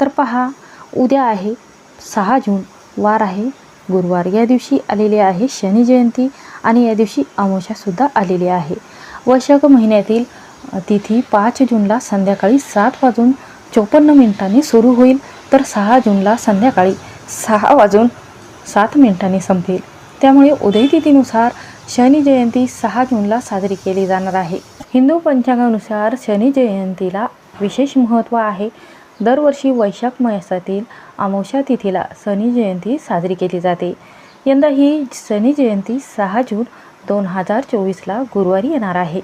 तर पहा उद्या आहे सहा जून वार आहे गुरुवार. या दिवशी आलेली आहे शनी जयंती आणि या दिवशी अमावस्यासुद्धा आलेली आहे. वैशाख महिन्यातील तिथी पाच जूनला संध्याकाळी सात वाजून चोपन्न मिनिटांनी सुरू होईल तर सहा जूनला संध्याकाळी सहा वाजून सात मिनिटांनी संपेल. त्यामुळे उदय तिथीनुसार शनी जयंती सहा जूनला साजरी केली जाणार आहे. हिंदू पंचांगानुसार शनी जयंतीला विशेष महत्त्व आहे. दरवर्षी वैशाख मासातील अमावस्या तिथीला शनी जयंती साजरी केली जाते. यंदा ही शनी जयंती सहा जून दोन हजार चोवीसला गुरुवारी येणार आहे.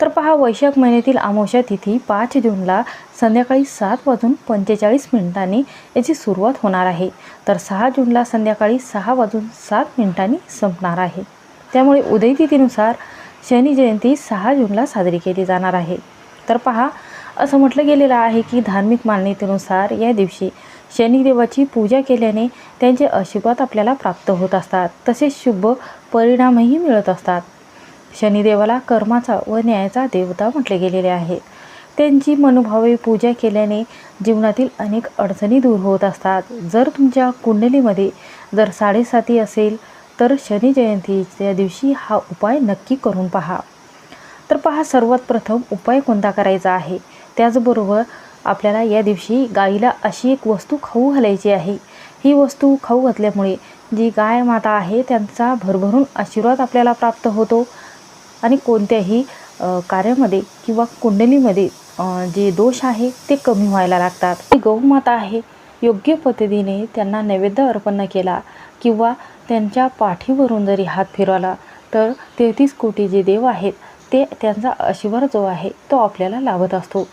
तर पहा वैशाख महिन्यातील अमावस्या तिथी पाच जूनला संध्याकाळी सात वाजून पंचेचाळीस मिनिटांनी याची सुरुवात होणार आहे. तर सहा जूनला संध्याकाळी सहा वाजून सात मिनिटांनी संपणार आहे. त्यामुळे उदय तिथीनुसार शनी जयंती सहा जूनला साजरी केली जाणार आहे. तर पहा असं म्हटलं गेलेलं आहे की धार्मिक मान्यतेनुसार या दिवशी शनिदेवाची पूजा केल्याने त्यांचे आशीर्वाद आपल्याला प्राप्त होत असतात. तसेच शुभ परिणामही मिळत असतात. शनिदेवाला कर्माचा व न्यायाचा देवता म्हटले गेलेले आहे. त्यांची मनोभावे पूजा केल्याने जीवनातील अनेक अडचणी दूर होत असतात. जर तुमच्या कुंडलीमध्ये जर साडेसाती असेल तर शनी जयंतीच्या दिवशी हा उपाय नक्की करून पहा. तर पहा सर्वात प्रथम उपाय कोणता करायचा आहे? त्याचबरोबर आपल्याला या दिवशी गाईला अशी एक वस्तू खाऊ घालायची आहे. ही वस्तू खाऊ घातल्यामुळे जी गाय माता आहे त्यांचा भरभरून आशीर्वाद आपल्याला प्राप्त होतो. आणि कोणत्याही कार्यामध्ये किंवा कुंडलीमध्ये जे दोष आहे ते कमी व्हायला लागतात. ती गौमाता आहे योग्य पद्धतीने त्यांना नैवेद्य अर्पण केला किंवा त्यांच्या पाठीवरून जरी हात फिरवला तर तेहतीस कोटी जे देव आहेत ते त्यांचा आशीर्वाद जो आहे तो आपल्याला लाभत असतो.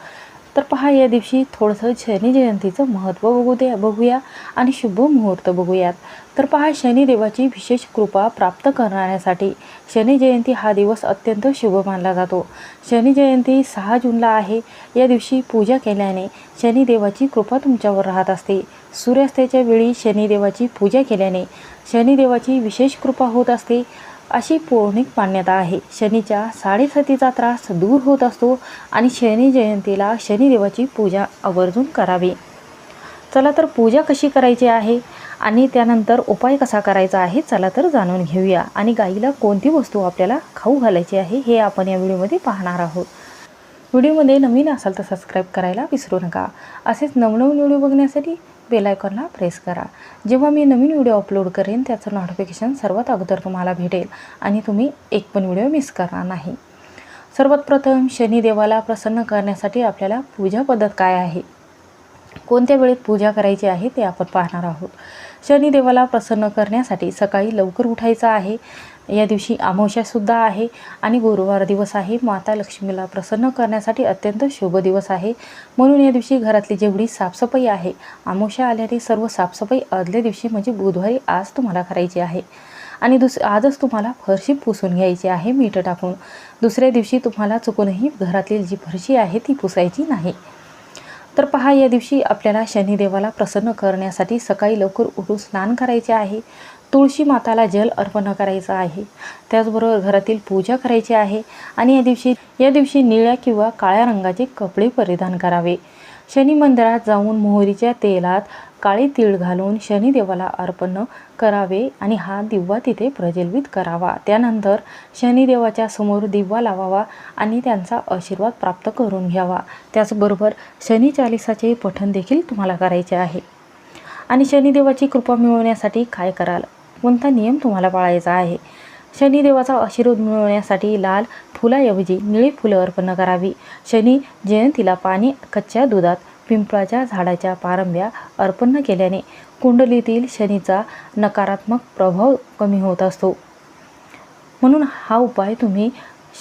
तर पहा या दिवशी थोडंसं शनी जयंतीचं महत्त्व बघू दे बघूया आणि शुभ मुहूर्त बघूयात. तर पहा शनिदेवाची विशेष कृपा प्राप्त करण्यासाठी शनी जयंती हा दिवस अत्यंत शुभ मानला जातो. शनी जयंती सहा जूनला आहे. या दिवशी पूजा केल्याने शनिदेवाची कृपा तुमच्यावर राहत असते. सूर्यास्ताच्या वेळी शनिदेवाची पूजा केल्याने शनिदेवाची विशेष कृपा होत असते. अशी पौराणिक मान्यता आहे. शनीच्या साडेसातीचा त्रास दूर होत असतो आणि शनी जयंतीला शनिदेवाची पूजा आवर्जून करावी. चला तर पूजा कशी करायची आहे आणि त्यानंतर उपाय कसा करायचा आहे चला तर जाणून घेऊया. आणि गाईला कोणती वस्तू आपल्याला खाऊ घालायची आहे हे आपण या व्हिडिओमध्ये पाहणार आहोत. व्हिडिओमध्ये नवीन असाल तर सबस्क्राईब करायला विसरू नका. असेच नवनवीन व्हिडिओ बघण्यासाठी बेलायकॉनला प्रेस करा. जेव्हा मी नवीन व्हिडिओ अपलोड करेन त्याचं नोटिफिकेशन सर्वात अगोदर तुम्हाला भेटेल आणि तुम्ही एक पण व्हिडिओ मिस करणार नाही. सर्वात प्रथम शनिदेवाला प्रसन्न करण्यासाठी आपल्याला पूजा पद्धत काय आहे? कोणत्या वेळेत पूजा करायची आहे ते आपण पाहणार आहोत. शनिदेवाला प्रसन्न करण्यासाठी सकाळी लवकर उठायचं आहे. या दिवशी अमावस्यासुद्धा आहे आणि गुरुवार दिवस आहे. माता लक्ष्मीला प्रसन्न करण्यासाठी अत्यंत शुभ दिवस आहे. म्हणून या दिवशी घरातली जेवढी साफसफाई आहे अमावस्या आल्याने सर्व साफसफाई आदल्या दिवशी म्हणजे बुधवारी आज तुम्हाला करायची आहे. आणि दुस आजच तुम्हाला फरशी पुसून घ्यायची आहे मीठ टाकून. दुसऱ्या दिवशी तुम्हाला चुकूनही घरातील जी फरशी आहे ती पुसायची नाही. तर पहा या दिवशी आपल्याला शनिदेवाला प्रसन्न करण्यासाठी सकाळी लवकर उठून स्नान करायचे आहे. तुळशी माताला जल अर्पण करायचं आहे. त्याचबरोबर घरातील पूजा करायची आहे आणि या दिवशी या दिवशी निळ्या किंवा काळ्या रंगाचे कपडे परिधान करावे. शनी मंदिरात जाऊन मोहरीच्या तेलात काळे तीळ घालून शनिदेवाला अर्पण करावे आणि हा दिवा तिथे प्रज्वलित करावा. त्यानंतर शनिदेवाच्या समोर दिवा लावावा आणि त्यांचा आशीर्वाद प्राप्त करून घ्यावा. त्याचबरोबर शनी चालिसाचे पठण देखील तुम्हाला करायचे आहे. आणि शनिदेवाची कृपा मिळवण्यासाठी काय कराल? कोणता नियम तुम्हाला पाळायचा आहे? शनिदेवाचा आशीर्वाद मिळवण्यासाठी लाल फुलाऐवजी निळी फुलं अर्पण करावी. शनी जयंतीला पाणी कच्च्या दुधात पिंपळाच्या झाडाच्या पारंब्या अर्पण केल्याने कुंडलीतील शनीचा नकारात्मक प्रभाव कमी होत असतो. म्हणून हा उपाय तुम्ही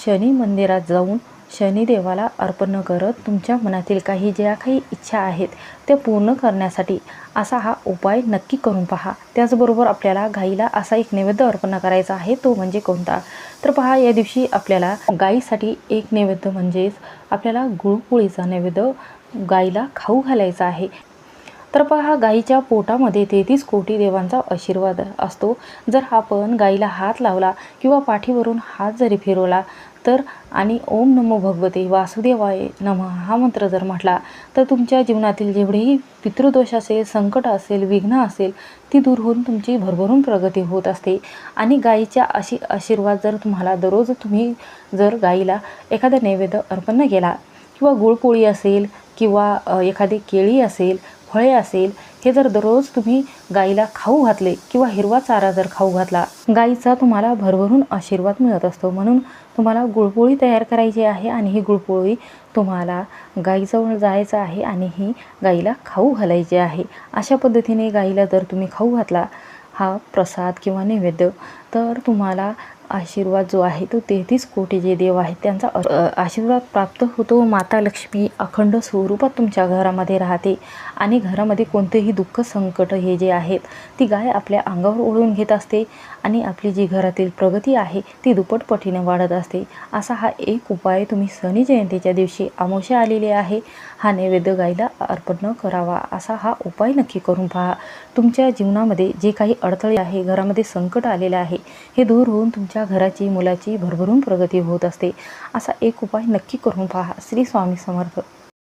शनी मंदिरात जाऊन शनिदेवाला अर्पण करत तुमच्या मनातील काही ज्या काही इच्छा आहेत त्या पूर्ण करण्यासाठी असा हा उपाय नक्की करून पहा. त्याचबरोबर आपल्याला गाईला असा एक नैवेद्य अर्पण करायचा आहे तो म्हणजे कोणता? तर पहा या दिवशी आपल्याला गाईसाठी एक नैवेद्य म्हणजेच आपल्याला गुळपोळीचा नैवेद्य गाईला खाऊ घालायचा आहे. तर पहा गाईच्या पोटामध्ये तेहतीस कोटी देवांचा आशीर्वाद असतो. जर आपण गाईला हात लावला किंवा पाठीवरून हात जरी फिरवला तर आणि ओम नमो भगवते वासुदेवाय नमः हा मंत्र जर म्हटला तर तुमच्या जीवनातील जेवढेही पितृदोष असेल संकट असेल विघ्न असेल ती दूर होऊन तुमची भरभरून प्रगती होत असते. आणि गाईच्या अशी आशीर्वाद जर तुम्हाला दररोज तुम्ही जर गाईला एखादा नैवेद्य अर्पण केला किंवा गुळपोळी असेल किंवा एखादी केळी असेल फळे असेल हे जर दररोज तुम्ही गाईला खाऊ घातले किंवा हिरवा चारा जर खाऊ घातला गाईचा तुम्हाला भरभरून आशीर्वाद मिळत असतो. म्हणून तुम्हाला गुळपोळी तयार करायची आहे आणि ही गुळपोळी तुम्हाला गाईजवळ जायचं आहे आणि ही गाईला खाऊ घालायची आहे. अशा पद्धतीने गाईला जर तुम्ही खाऊ घातला हा प्रसाद किंवा नैवेद्य तर तुम्हाला आशीर्वाद जो आहे तो तेहतीस कोटी जे देव आहेत त्यांचा आशीर्वाद प्राप्त होतो. माता लक्ष्मी अखंड स्वरूपात तुमच्या घरामध्ये राहते आणि घरामध्ये कोणतेही दुःख संकट हे जे आहेत ती गाय आपल्या अंगावर ओढून घेत असते आणि आपली जी घरातील प्रगती आहे ती दुप्पट पटीने वाढत असते. असा हा एक उपाय तुम्ही शनी जयंतीच्या दिवशी अमावस्या आलेली आहे. हा नैवेद्य गायला अर्पण करावा. असा हा उपाय नक्की करून पहा. तुमच्या जीवनामध्ये जे काही अडथळे आहे घरामध्ये संकट आलेलं आहे हे दूर होऊन तुमच्या तुमच्या घराची मुलाची भरभरून प्रगती होत असते. असा एक उपाय नक्की करून पहा. श्री स्वामी समर्थ.